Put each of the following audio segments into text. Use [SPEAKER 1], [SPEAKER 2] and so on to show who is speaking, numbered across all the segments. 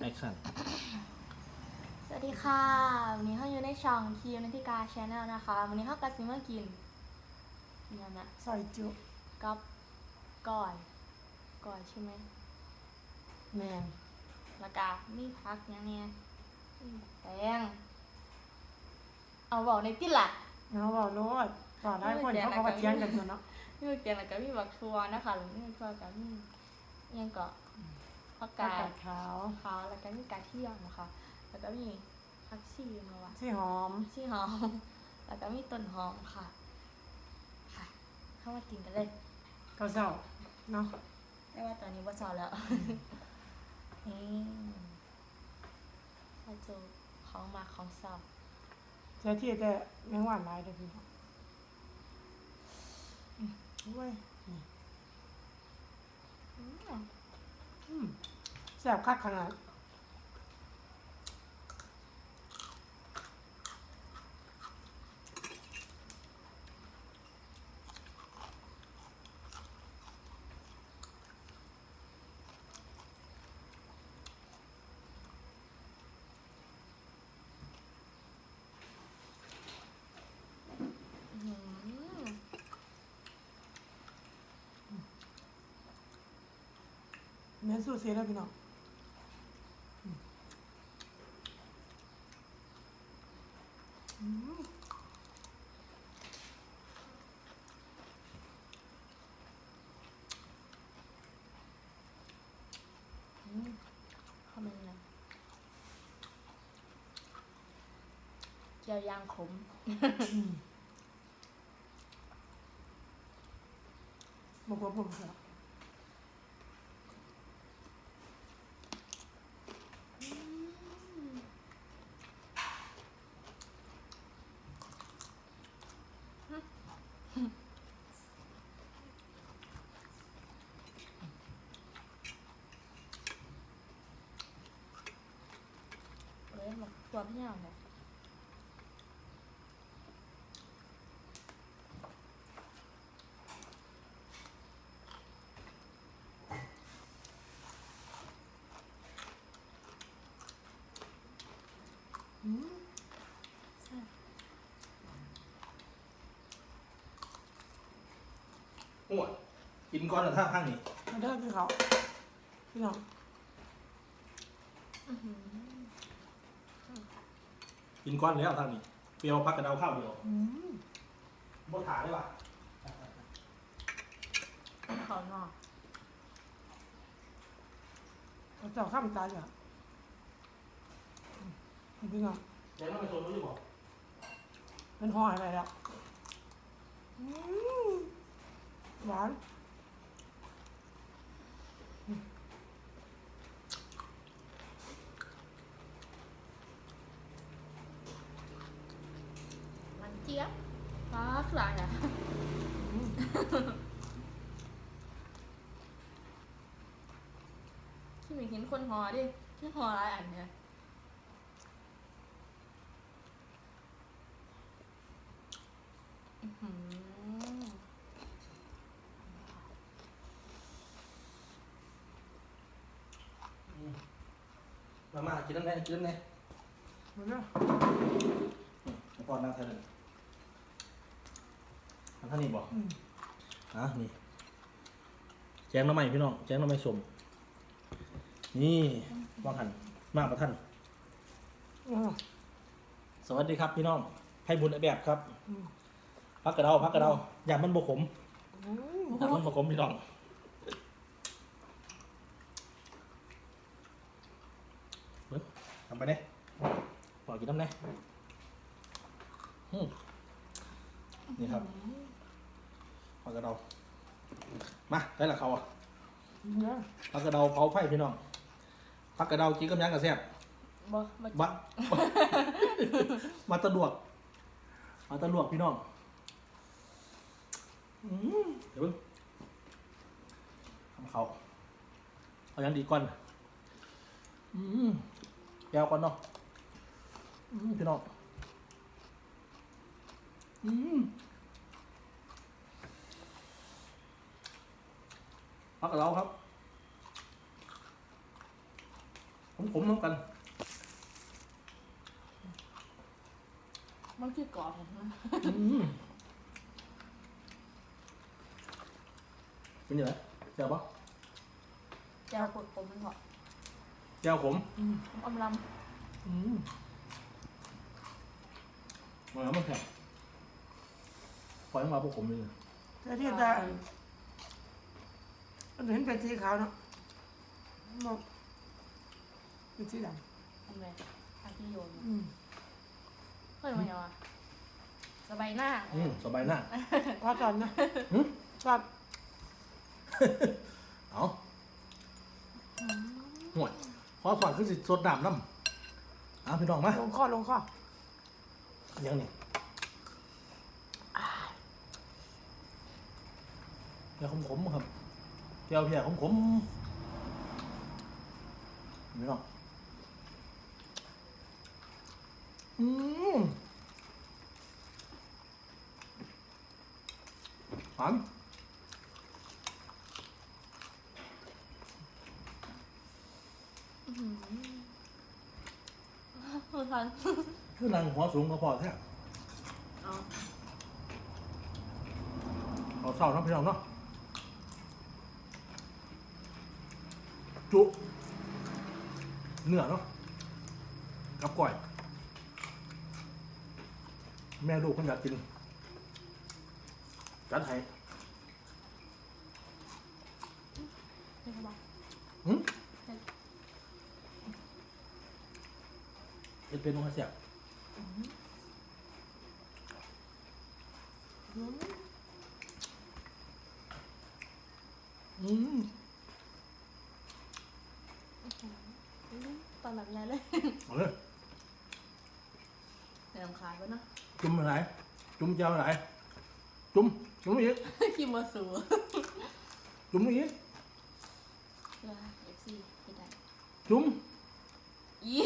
[SPEAKER 1] แอคชั่น
[SPEAKER 2] สวัสดีค่ะ วันนี้เขาอยู่ในช่องคิวนันทิกาชาแนลนะคะ วันนี้เขากัซิมากินเนี่ยนะ
[SPEAKER 3] ซอยจุ
[SPEAKER 2] กับก้อยก้อยใช่ไหม
[SPEAKER 3] แมน
[SPEAKER 2] แล้วก็มีพักอย่างเนี้ยอืมแตงเอาบอกในติละ
[SPEAKER 3] เนาะบอกโลดบอกได้คนเขาก็มาเทียงกันอยู่เนาะ
[SPEAKER 2] มีบักเตียงแล้วก็มีบักทัวนะคะแล้วมีบักทัวกับมีอิหยังก็ ผัก
[SPEAKER 3] อากากา
[SPEAKER 2] ด
[SPEAKER 3] ศขาว
[SPEAKER 2] ขาวแล้วก็มีกาเทียมนะคะแล้วก็มีผักชีมาวะ
[SPEAKER 3] ที่หอม
[SPEAKER 2] ชีหอม แล้วก็มีต้นหอมค่ะ ค่ะ เข้ามากินกันเลย
[SPEAKER 3] ก็เศร้าเนาะ
[SPEAKER 2] ได้ว่าตอนนี้ว่าซอแล้ว นี่ซาจูของมาของสอบ
[SPEAKER 3] ใช้ที่แต่แมงหวานหลายเด้อพี่น้องอืมโอ้ยนี่
[SPEAKER 2] อืม
[SPEAKER 3] อืม แซ่บคักขนาด
[SPEAKER 2] อื้อหือ
[SPEAKER 3] เหมือนสูตรเสียแล้วพี่น้องอืมอืม
[SPEAKER 2] อืมเข้ามาเลยเจียวยางขม
[SPEAKER 3] อืมบอกว่าผมเสีย
[SPEAKER 2] เอ้ยมาตัวพี่ยาวเนี่ย
[SPEAKER 3] อืม
[SPEAKER 1] หัว กินก้อนหรือท่าข้างนี้
[SPEAKER 3] มาเด้อพี่เขาพี่น้อง
[SPEAKER 2] อื้อหือ
[SPEAKER 1] กินก้อนแล้วทางนี้เปรียวพักกระเดาข้าวเดียว
[SPEAKER 3] อืม
[SPEAKER 1] บดถาได้ปะ
[SPEAKER 2] เขาหนอก
[SPEAKER 3] เขาเจ้าข้ามตายอะอืมพี่น้อง
[SPEAKER 1] แกต้องไปโซนนู้นอยู่บอก
[SPEAKER 3] เป็นห้อยอะไรแล้วอืมหวาน
[SPEAKER 2] จี๊ยบฟ้าคลายอะ
[SPEAKER 3] อืม
[SPEAKER 2] ที่มีเห็นคนหอดิที่หอหลายอันเนี่ยอื้อหือ
[SPEAKER 1] มามากินน้ำแน่กินน้ำแน่
[SPEAKER 3] มาเด้อ
[SPEAKER 1] ก้อนนั่งแทนเลยอัน ท่านนี้บอก
[SPEAKER 3] อืม
[SPEAKER 1] อะนี่แจ้งน้ำใหม่พี่น้องแจ้งน้ำใหม่สมนี่วางหันมากประท่าน
[SPEAKER 3] อ่า
[SPEAKER 1] สวัสดีครับพี่น้องให้บุญแบบครับ
[SPEAKER 3] อืม
[SPEAKER 1] พักกระเดาพักกระเดาอย่ามันบกขม
[SPEAKER 3] อืม
[SPEAKER 1] อย่ามันบกขมพี่น้องเบิ้งทำไปเนี่ยปล่อยกินน้ำแน่อืมนี่ครับ พักกระเดามาได้ละเขาอะ
[SPEAKER 3] เด้อ
[SPEAKER 1] พักกระเดาเผาไฟพี่น้องพักกระเดากินกับหยังกับแซ่บ
[SPEAKER 2] บ่บ่
[SPEAKER 1] บะ มาตะลวก มาตะลวกพี่น้องอืมเดี๋ยวเพิ่งทำเขาเอายังดีก่อนอืมแก้วก่อนเนาะอืมพี่น้องอืม พักกับเราครับ ผมขมๆน้ำกัน
[SPEAKER 2] มันคือกรอบเห็นไหม
[SPEAKER 1] อืมเป็นยังไงเจ้าปะ
[SPEAKER 2] แจ่วกดผมมันบอก
[SPEAKER 1] เจ้าขม
[SPEAKER 3] อืม
[SPEAKER 2] อมล
[SPEAKER 1] อืมมาแล้วมันแข็งปล่อยมันมาพวกผมเลย
[SPEAKER 3] แต่ที่ตา มันเห็นเป็นสีขาวเนาะมองเป็นสีดำ
[SPEAKER 2] ทำไงอาที่โยนำ
[SPEAKER 3] อืม
[SPEAKER 2] เฮ้ยมันยังไงสบายหน้า
[SPEAKER 1] อืมสบายหน้า
[SPEAKER 3] พอก่อนนะ
[SPEAKER 1] หึ
[SPEAKER 3] ชอบ
[SPEAKER 1] เอาห่วยขอสอนขึ้นสิสดน้ำน้ำเอาพี่น้องมา
[SPEAKER 3] ลงข้อลงข้อ
[SPEAKER 1] ยังนี่เพียขมๆครับ เจียวเพียขมๆพี่น้องอืมหวาน
[SPEAKER 2] คือทัน
[SPEAKER 1] คือนางหัวสูงก็พอแท้
[SPEAKER 2] เอา
[SPEAKER 1] เอาเศร้าเนาะพี่น้องเนาะ จุเนื้อเนาะกับก่อย แม่ลูกคนอยากกิน จัดให้
[SPEAKER 2] เห็นปะ
[SPEAKER 1] หึเอ็ดเป็นลงมาเสียบ
[SPEAKER 3] อืม
[SPEAKER 1] อืม
[SPEAKER 2] ตอนแบบนี้เลย
[SPEAKER 1] เอาเลย
[SPEAKER 2] เดี๋ยวขายไปนะ
[SPEAKER 1] จุ่มอะไร จุ่มเจ้าอะไรจุ่มจุ่มอีก
[SPEAKER 2] คิมมาสู
[SPEAKER 1] จุ่มอีก
[SPEAKER 2] เพื่อเอฟซีที่ได้
[SPEAKER 1] จุ่ม
[SPEAKER 2] อี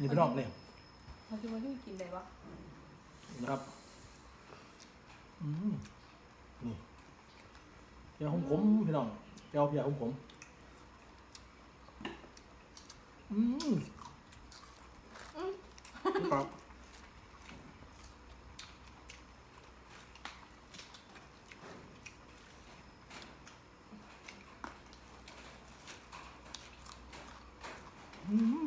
[SPEAKER 1] นี่พี่น้องเนี่ย
[SPEAKER 2] เขาคิดว่าที่กินได้ปะ
[SPEAKER 1] นะครับอืมนี่เจ้าขมขมๆพี่น้องเจ้าเพียขมขมๆอืมครับ อืม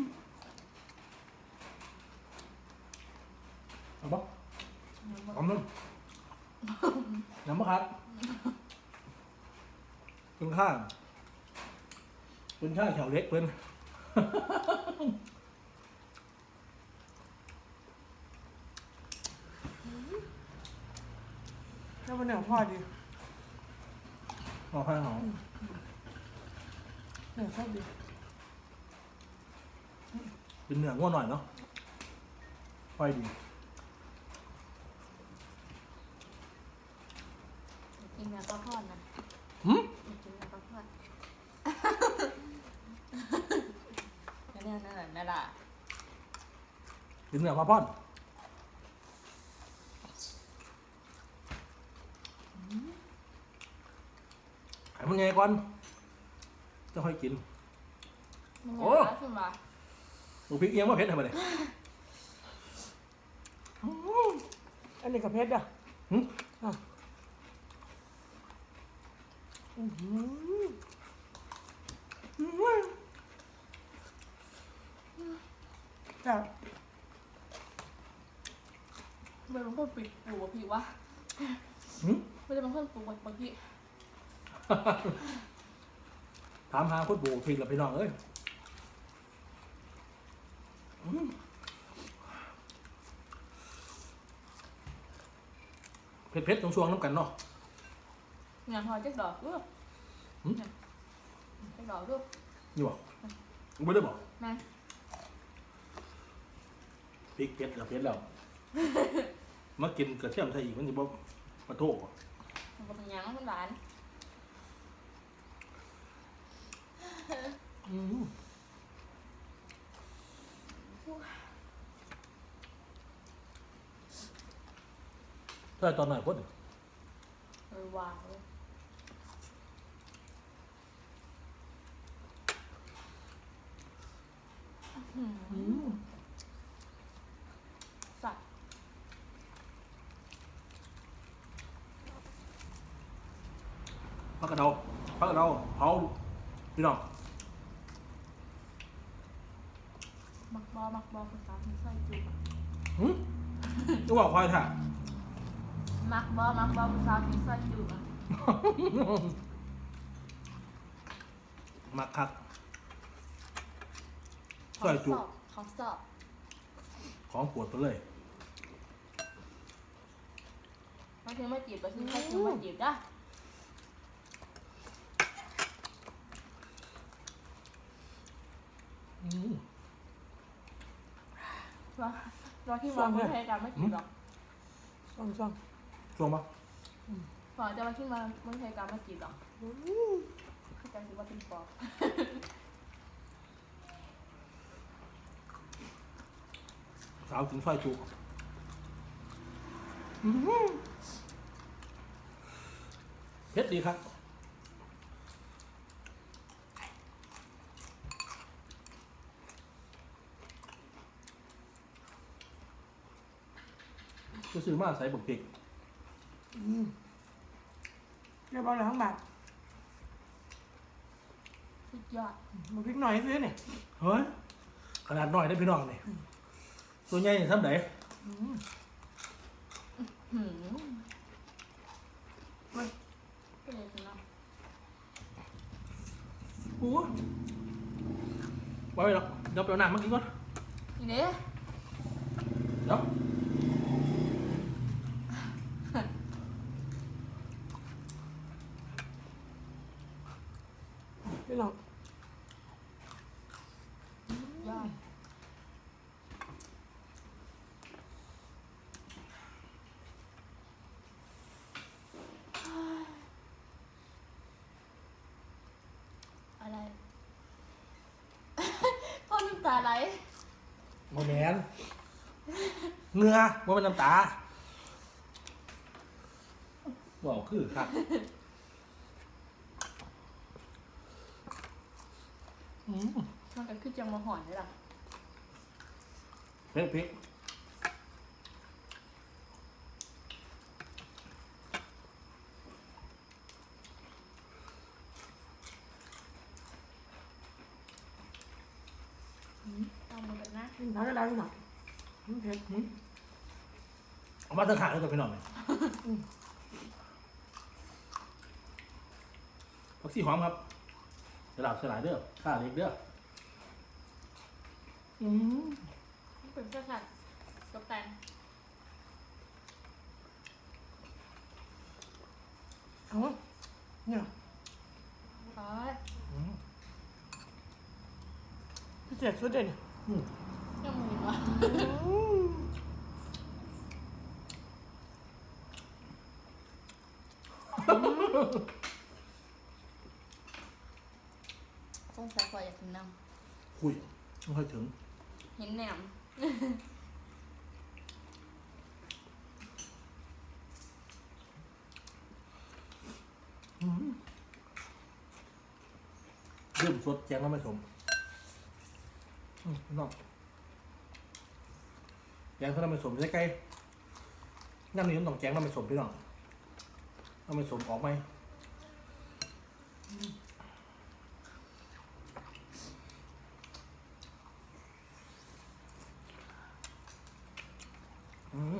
[SPEAKER 1] เอาปะเอาเลยน้ำมะขาม เป็นข้างเป็นข้างแถวเล็กเป็น
[SPEAKER 3] แล้วมันเหนือพ่อดี
[SPEAKER 1] เอาข้างหอม
[SPEAKER 3] เหนือชอบดี
[SPEAKER 1] เป็นเนื้อง่วหน่อยเนาะไฟดี
[SPEAKER 2] กินเนื้อปลาทอดนะ
[SPEAKER 1] หืม
[SPEAKER 2] กินเนื้อปลาทอด นั่นนั่นนั่นนั่นแหละ
[SPEAKER 1] เป็นเนื้อปลาพ่อนให้มันไงก่อนจะค่อยกิน
[SPEAKER 2] มัน
[SPEAKER 1] โอ้
[SPEAKER 2] ยังรักขึ้นมา
[SPEAKER 1] ลูพริกเอียงว่าเผ็ดทำไมเนี่ย
[SPEAKER 3] อันนี้กับเพชรอะ
[SPEAKER 1] หึ
[SPEAKER 3] อะอื้ อหือแต่
[SPEAKER 2] ไม่เป็นคนปิดปูอะพี่วะ
[SPEAKER 1] หึ
[SPEAKER 2] ไม่ได้เป็นคนปูบางพี่
[SPEAKER 1] ถามหาคนโบกพริกแล้วพี่น้องเอ้ยอืมเผ็ดๆตรงช่วงๆน้ำกันเนาะ
[SPEAKER 2] งานพอจักดอกเออ
[SPEAKER 1] หืม
[SPEAKER 2] จักดอกด้วย
[SPEAKER 1] นี่บอกไม่ได้บอก
[SPEAKER 2] แม่
[SPEAKER 1] พริกเผ็ดกับเผ็ดแล้ว มากินกระเทียมไทยอีกมันจะบอกมาโทษบ่
[SPEAKER 2] มันหยังมันหวาน
[SPEAKER 1] อืมถ้าตอนไหน่อย
[SPEAKER 2] พ้ออหวาน
[SPEAKER 1] อื้ กกระเดาพักกระเดาเผาพี่น้อง
[SPEAKER 2] มักบอมักบอภาษาที่ใส่จุกอะ
[SPEAKER 1] หืมจะบอกควายถ่ะ
[SPEAKER 2] มักบอมักบอภาษาที่ใส่จุกอะ
[SPEAKER 1] มักคักซอยจุ
[SPEAKER 2] ขสอบเขาสอบ
[SPEAKER 1] ของปวดไปเลย
[SPEAKER 2] บางทีไม่จีบก็คือใครคือมาจีบจ้ะ
[SPEAKER 1] อืม
[SPEAKER 2] รอรอที่มาเมืองไทยกันไม่จีบหรอก
[SPEAKER 3] ช่องช่อง
[SPEAKER 1] ช่วงปะ
[SPEAKER 2] ขอจะมาที่มาเมืองไทยกันไม่จีบหรอกเข้าใจสิว่าเป็นปอบ
[SPEAKER 1] สาวถึงซอยจุเผ็ดดีครับ ก็ซื้อมาใส่บุกพริก
[SPEAKER 3] เรียบร้อยแล้วทั้งแบบ
[SPEAKER 2] สุดยอด
[SPEAKER 3] มาพริกหน่อยซื้อเนี่ย
[SPEAKER 1] เฮ้ยขนาดน้อยได้พี่น้องนี่ส่วนใหญ่นี่ทำไหน
[SPEAKER 2] หืมเว้ยก็เลยสิเนาะ
[SPEAKER 1] โอ้ไว้หรอกเดี๋ยวไปเอาน้ำมากินก่อน
[SPEAKER 2] อีเนี้ย
[SPEAKER 1] เดี๋ยว
[SPEAKER 3] พี่น้อง
[SPEAKER 2] ยอดอะไร พ่อน้ำ ตาไหล
[SPEAKER 1] โมแมนเหงือโมเป็นน้ำตาบอกคือครับอืม
[SPEAKER 2] มันก็คือจังมาหอนเลยล่ะ
[SPEAKER 1] เผ็ดพริก
[SPEAKER 2] มมาแบบนะ
[SPEAKER 3] กินผักกระดาษพี่น้องอืมเผ็ด
[SPEAKER 1] เอามาตั้งขางเลยตัวพี่น้องเลยผักชีหอมครับสลับสลายเด้อข้าเล็กเด้ออืม
[SPEAKER 2] เป็นกษัตริย์ตกแต่ง
[SPEAKER 3] เอาวะเนี่ย
[SPEAKER 2] อ๋อ
[SPEAKER 1] อืม
[SPEAKER 3] พิเศษสุดเลยเนี่ย
[SPEAKER 1] อืม
[SPEAKER 2] ยังมือวะ
[SPEAKER 3] อืม
[SPEAKER 2] สงสัยกว่าอยากกินน้
[SPEAKER 1] คุยไม่ค่อยถึงำ
[SPEAKER 2] เห็นแหนม
[SPEAKER 1] เริ่มสดแจงแล้วไม่สมอืมพี่ น้องแจงแล้วไม่สมใกล้ๆงั้นนี่ต้องแจงแล้วไม่สมพี่น้องแล้วไม่สมออกไหมอืม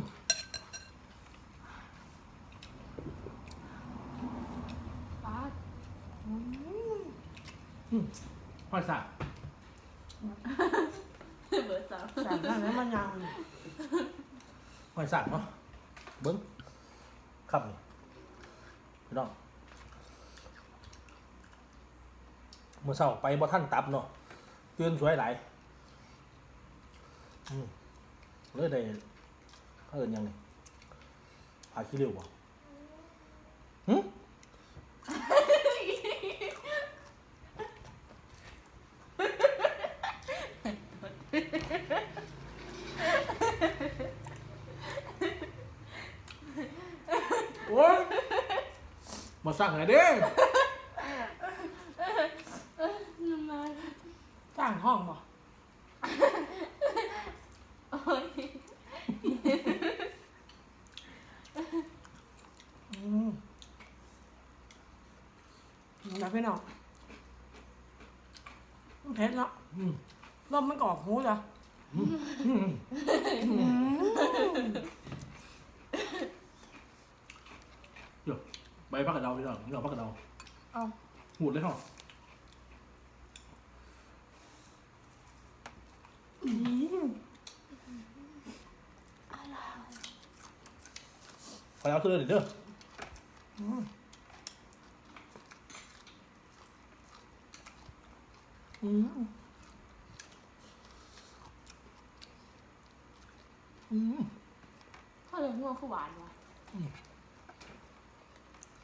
[SPEAKER 2] ป้า
[SPEAKER 3] อืม
[SPEAKER 1] ห้อยสาก
[SPEAKER 2] เบอร์สาม
[SPEAKER 3] สามท่านแล้วมันยาวเลย
[SPEAKER 1] ห้อย สากเนาะเบิ้งครับนี่พี่น้องเมื่อเช้าไปบ่ท่านตับเนาะเตือนสวยหลายอืมเลยได้เขาเอินยังนี่ผาขี้ริ้วบ่หึโเลยเด้สร้างห้
[SPEAKER 2] องบ่โอ้
[SPEAKER 3] ยอืมแล้วพี่น้องมันเผ็ดเนาะ
[SPEAKER 1] อืม
[SPEAKER 3] ลมมันกรอบหูเห
[SPEAKER 1] รออืม พักกระเดาดีกว่านี่เราพักกระเดา
[SPEAKER 2] เอา
[SPEAKER 1] หูดเลยเนาะขอเอาขึ้นเลยเด้อ
[SPEAKER 3] อืม
[SPEAKER 1] อืมอืม
[SPEAKER 2] เขาเลยง่วงคือหวานวะ
[SPEAKER 1] อืม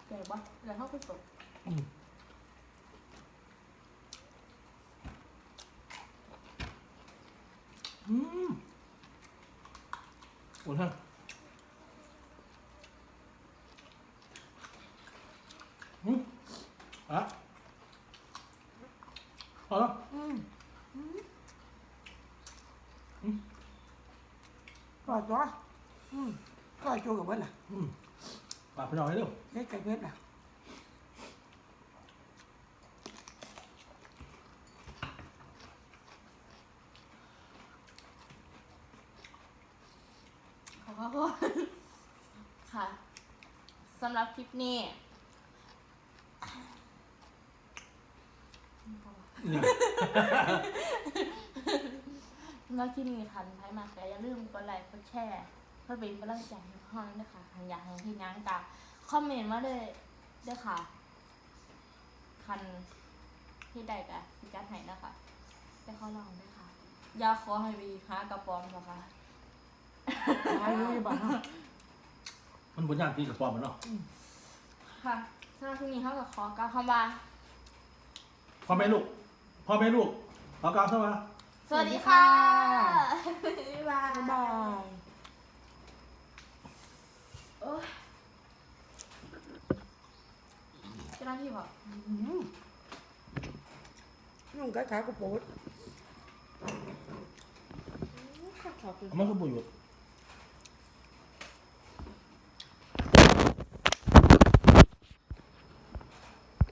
[SPEAKER 2] แปลกปะแล้วเขาคือสด
[SPEAKER 1] อืม อืมโอ้ท่านอืมอะพอแล้ว
[SPEAKER 3] อืมกอดจ้ะอืมกอดจูกับเบิ้ลล่ะ
[SPEAKER 1] อืมฝากพี่น้องให้เร็ว
[SPEAKER 3] เฮ็ดไก่เผ็ดล่ะ
[SPEAKER 2] ขอขอโทษค่ะสำหรับคลิปนี้
[SPEAKER 1] เนี่ย
[SPEAKER 2] สำหรับคลิปนี้ค่ะท้ายมาแต่อย่าลืมกดไลค์กดแชร์เพื่อเป็นกำลังใจให้พ่อด้วยค่ะคันอยากให้ที่ยังตาคอมเมนต์มาเลยด้วยค่ะ คันที่ใดกะที่การให้นะคะไปเข้าลองด้วยค่ะ อย่าขอให้วีหากระป๋อมนะคะ
[SPEAKER 3] ตายเลยบ้า
[SPEAKER 1] มันบนย่านตีกับปอมมันเนาะ
[SPEAKER 2] ค่ะสำหรับคลิปนี้เขากับขอกล่าวคำว่า
[SPEAKER 1] พ่อแม่ลูกพ่อแม่ลูกขอกล่าวเข้ามา
[SPEAKER 2] สวัสดีค่ะ บ๊ายบาย
[SPEAKER 3] บ๊ายบาย
[SPEAKER 2] โอ้ยเจ้าหน้าที่บอก
[SPEAKER 3] อืมนุ่งกะขากระโปด
[SPEAKER 2] ขอบคุณ
[SPEAKER 1] มันคือบุญอยู่
[SPEAKER 2] ข